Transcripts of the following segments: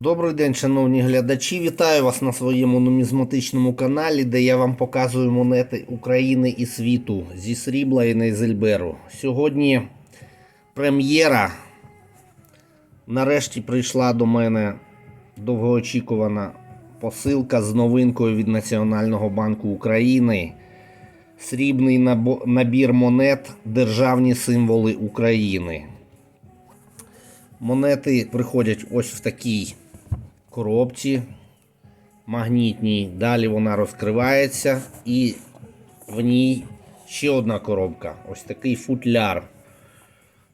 Добрий день, шановні глядачі. Вітаю вас на своєму нумізматичному каналі, де я вам показую монети України і світу зі срібла і Нейзельберу. Сьогодні прем'єра. Нарешті прийшла до мене довгоочікувана посилка з новинкою від Національного банку України. Срібний набір монет Державні символи України. Монети приходять ось в такій коробці магнітній. Далі вона розкривається і в ній ще одна коробка. Ось такий футляр.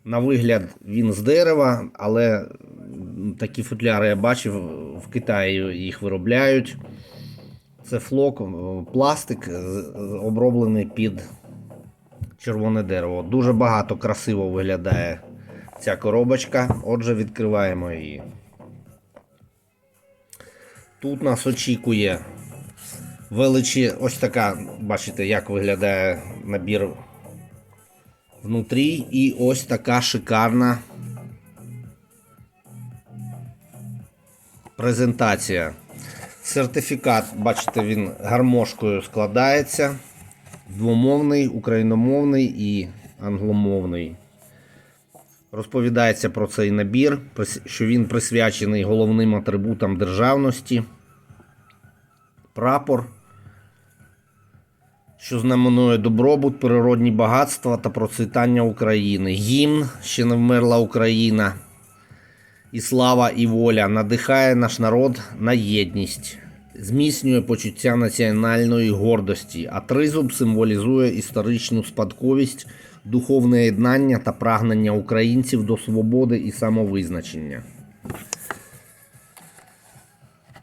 На вигляд він з дерева, але такі футляри я бачив в Китаї їх виробляють. Це флок, е, пластик оброблений під червоне дерево. Дуже багато красиво виглядає ця коробочка. Отже, відкриваємо її. Тут нас очікує величі, ось така, бачите, як виглядає набір внутрі. І ось така шикарна презентація. Сертифікат, бачите, він гармошкою складається. Двомовний, україномовний і англомовний. Розповідається про цей набір, що він присвячений головним атрибутам державності. Прапор, що знаменує добробут, природні багатства та процвітання України. Гімн, ще не вмерла Україна. І слава і воля надихає наш народ на єдність, зміцнює почуття національної гордості, а тризуб символізує історичну спадковість, духовне єднання та прагнення українців до свободи і самовизначення.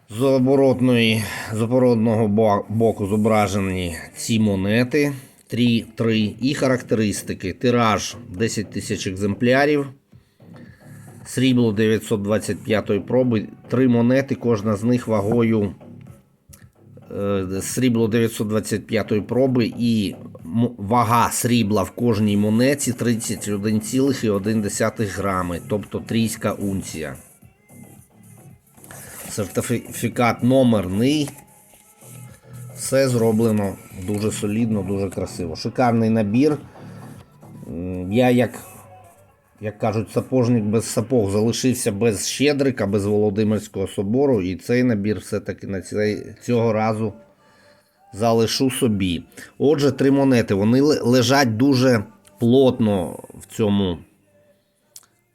З оборотної, з оборотного боку зображені ці монети 3, 3 і характеристики. Тираж 10 тисяч екземплярів. Срібло 925 проби, три монети, кожна з них вагою срібло 925 проби і вага срібла в кожній монеті 31,1 грами, тобто трійська унція. Сертифікат номерний. Все зроблено дуже солідно, дуже красиво. Шикарний набір. Я як як кажуть, сапожник без сапог залишився без Щедрика, без Володимирського собору, і цей набір все-таки на цей, цього разу залишу собі. Отже, три монети. Вони лежать дуже плотно в цьому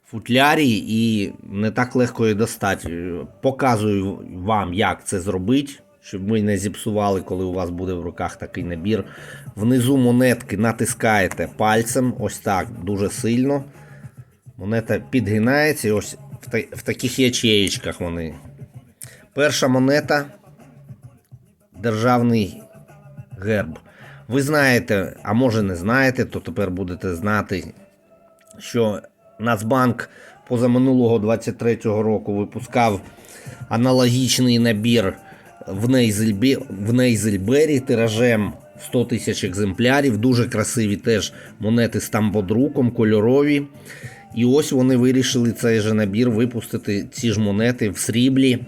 футлярі і не так легко їх достати. Показую вам, як це зробити, щоб ви не зіпсували, коли у вас буде в руках такий набір. Внизу монетки натискаєте пальцем, ось так, дуже сильно. Монета підгинається і ось в, та- в таких ячеєчках вони. Перша монета державний герб. Ви знаєте, а може не знаєте, то тепер будете знати, що Нацбанк позаминулого 23-го року випускав аналогічний набір в, Нейзельбі, Нейзельбері тиражем 100 тисяч екземплярів. Дуже красиві теж монети з тамбодруком, кольорові. І ось вони вирішили цей же набір випустити ці ж монети в сріблі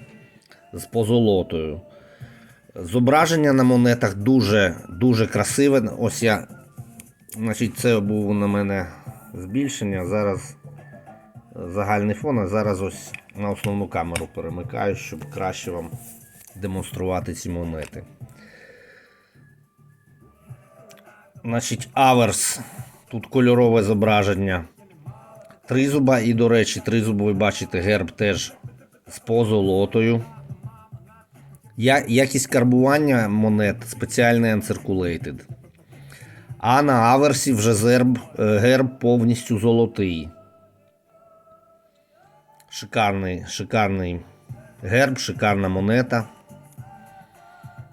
з позолотою. Зображення на монетах дуже дуже красиве. Ось я, значить, це був на мене збільшення. Зараз загальний фон, а зараз ось на основну камеру перемикаю, щоб краще вам демонструвати ці монети. Значить, аверс. Тут кольорове зображення. Тризуба, і, до речі, тризуб, ви бачите, герб теж з позолотою. Я, якість карбування монет спеціальний uncirculated. А на аверсі вже зерб, е, герб повністю золотий. Шикарний, шикарний герб, шикарна монета.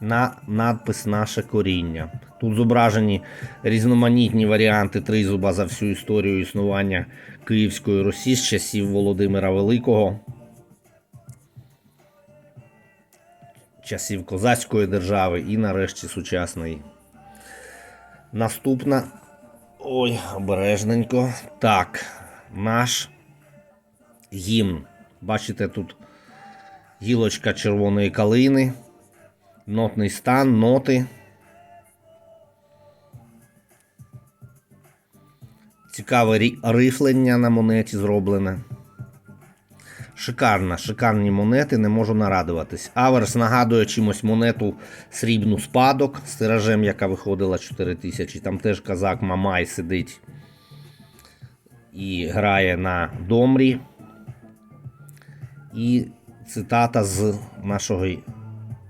На надпис Наше коріння. Тут зображені різноманітні варіанти тризуба за всю історію існування Київської Русі з часів Володимира Великого. часів козацької держави і нарешті сучасної. Наступна. Ой, обережненько. Так, наш гімн. Бачите, тут гілочка червоної калини, нотний стан, ноти. Цікаве рифлення на монеті зроблене. Шикарна, шикарні монети, не можу нарадуватись. Аверс нагадує чимось монету срібну спадок з тиражем, яка виходила 4000. Там теж казак Мамай сидить і грає на домрі. І цитата з нашого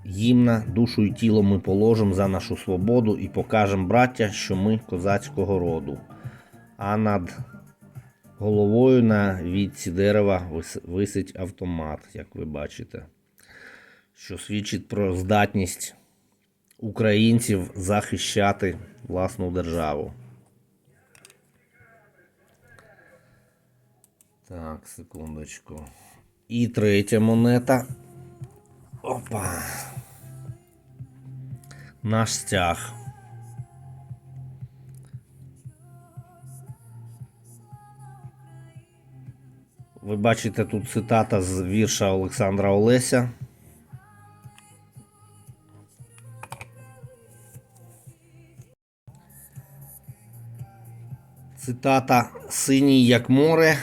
гімна Душу і тіло ми положимо за нашу свободу і покажемо, браття, що ми козацького роду. А над головою на вітці дерева висить автомат, як ви бачите, що свідчить про здатність українців захищати власну державу. Так, секундочку. І третя монета. Опа. Наш стяг. Ви бачите тут цитата з вірша Олександра Олеся. Цитата Синій як море,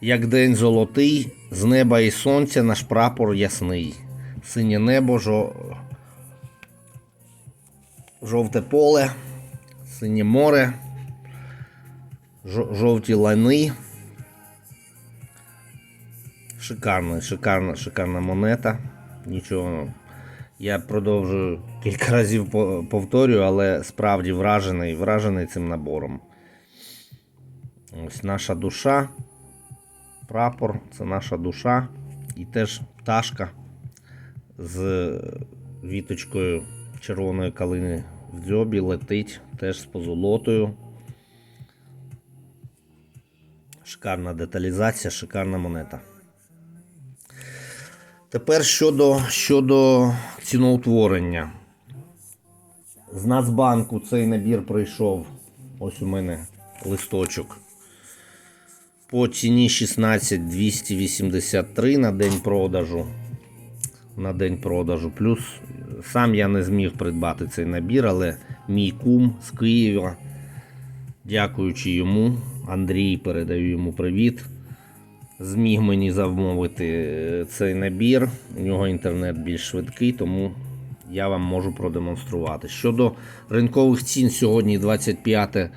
як день золотий, з неба і сонця наш прапор ясний. Синє небо, жо... жовте поле, синє море, жо- жовті лани. Шикарна, шикарна, шикарна монета. Нічого. Я продовжую кілька разів повторюю, але справді вражений, вражений цим набором. Ось наша душа. Прапор це наша душа. І теж пташка з віточкою червоної калини в дзьобі летить теж з позолотою. Шикарна деталізація, шикарна монета. Тепер щодо, щодо ціноутворення. З Нацбанку цей набір прийшов. Ось у мене листочок. По ціні 16 283 на день продажу. На день продажу. Плюс сам я не зміг придбати цей набір, але мій кум з Києва, дякуючи йому, Андрій, передаю йому привіт. Зміг мені замовити е, цей набір. У нього інтернет більш швидкий, тому я вам можу продемонструвати. Щодо ринкових цін сьогодні 25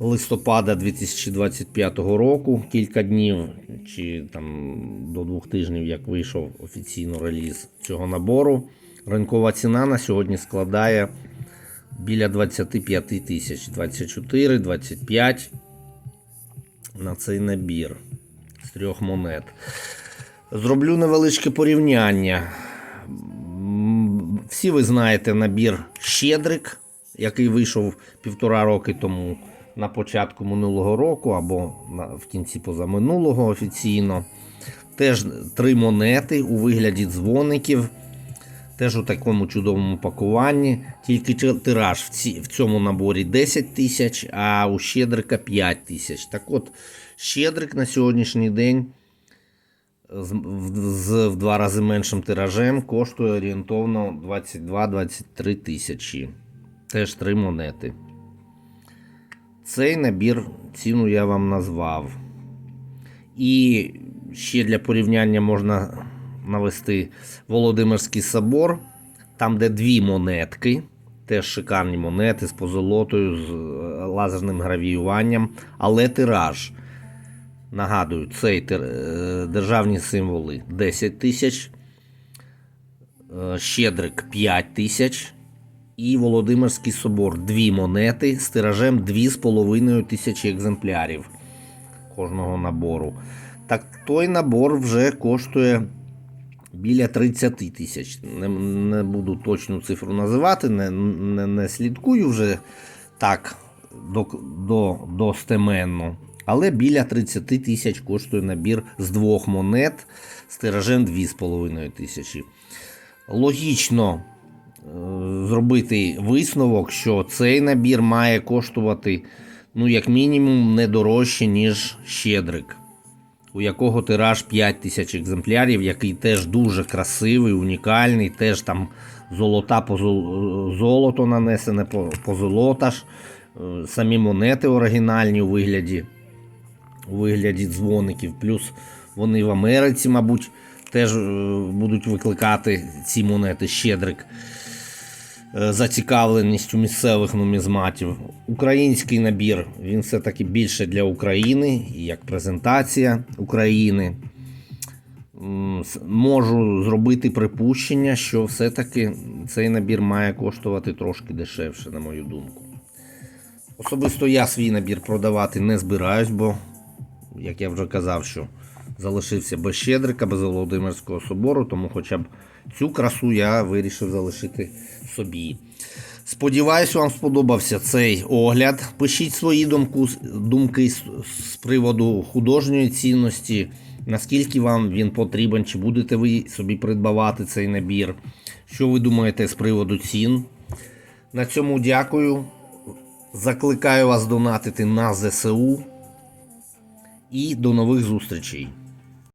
листопада 2025 року, кілька днів чи там до двох тижнів, як вийшов офіційно реліз цього набору. Ринкова ціна на сьогодні складає біля 25 тисяч, 24, 25 на цей набір трьох монет. Зроблю невеличке порівняння. Всі ви знаєте набір Щедрик, який вийшов півтора роки тому на початку минулого року або в кінці позаминулого офіційно. Теж три монети у вигляді дзвоників. Теж у такому чудовому пакуванні. Тільки тираж в, ці, в цьому наборі 10 тисяч, а у Щедрика 5 тисяч. Так от, Щедрик на сьогоднішній день з, в, з в два рази меншим тиражем коштує орієнтовно 22-23 тисячі. Теж три монети. Цей набір ціну я вам назвав. І ще для порівняння можна навести Володимирський собор, там, де дві монетки, теж шикарні монети з позолотою, з е, лазерним гравіюванням, але тираж. Нагадую, цей е, державні символи 10 тисяч, е, Щедрик 5 тисяч і Володимирський собор дві монети з тиражем 2,5 тисячі екземплярів кожного набору. Так той набор вже коштує біля 30 тисяч. Не, не буду точну цифру називати, не, не, не слідкую вже так до, до, достеменно. Але біля 30 тисяч коштує набір з двох монет з тиражем 2,5 тисячі. Логічно е, зробити висновок, що цей набір має коштувати, ну, як мінімум, не дорожче, ніж щедрик. У якого тираж 5 тисяч екземплярів, який теж дуже красивий, унікальний, теж там золота по золото нанесене, по- позолота ж, е, самі монети оригінальні у вигляді, у вигляді дзвоників. Плюс вони в Америці, мабуть, теж е, будуть викликати ці монети щедрик зацікавленістю місцевих нумізматів. Український набір він все-таки більше для України, як презентація України. Можу зробити припущення, що все-таки цей набір має коштувати трошки дешевше, на мою думку. Особисто я свій набір продавати не збираюсь, бо, як я вже казав, що залишився без Щедрика, без Володимирського собору, тому хоча б цю красу я вирішив залишити собі. Сподіваюсь, вам сподобався цей огляд. Пишіть свої думку, думки з, приводу художньої цінності, наскільки вам він потрібен, чи будете ви собі придбавати цей набір. Що ви думаєте з приводу цін? На цьому дякую. Закликаю вас донатити на ЗСУ. І до нових зустрічей.